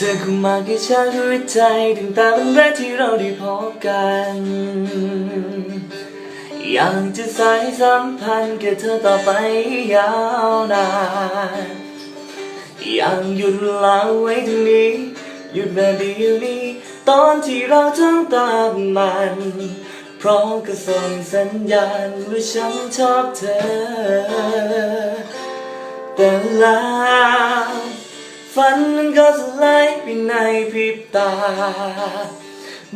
เธอเข้ามาแค่ฉันหัวใจตั้งต่วันแรกที่เราได้พบกัน อยากจะสายสัมพันธ์กับเธอต่อไปยาวนานอยากหยุดเวลาไว้ตรงนี้ หยุดแบบเดียวนี้ ตอนที่เราจ้องตามมันพร้อมกับส่งสัญญาณว่าฉันชอบเธอ แต่แล้วฝันมันก็ส ไปในพริบตา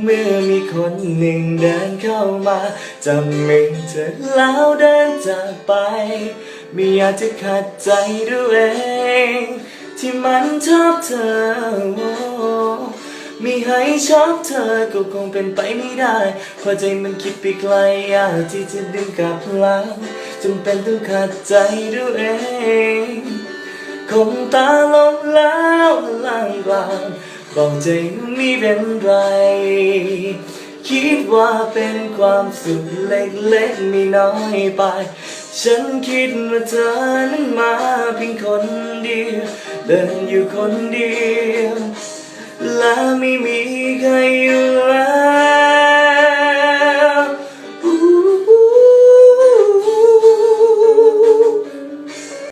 เมื่อมีคนหนึ่งเดินเข้ามาจับมือเธอแล้วเดินจากไป ไม่อยากจะขัดใจด้วยเอง ที่มันชอบเธอ มีให้ชอบเธอก็คงเป็นไปไม่ได้เพราะใจมันคิดไปไกลอยากที่จะดึงกลับหลังจำเป็นต้องขัดใจด้วยเอง คงตาลงแล้วล่างกลางบอกใจไม่เป็นไร คิดว่าเป็นความสุขเล็กๆไม่น้อยไป ฉันคิดว่าเธอนั้นมาเพียงคนเดียวเดินอยู่คนเดียว และไม่มี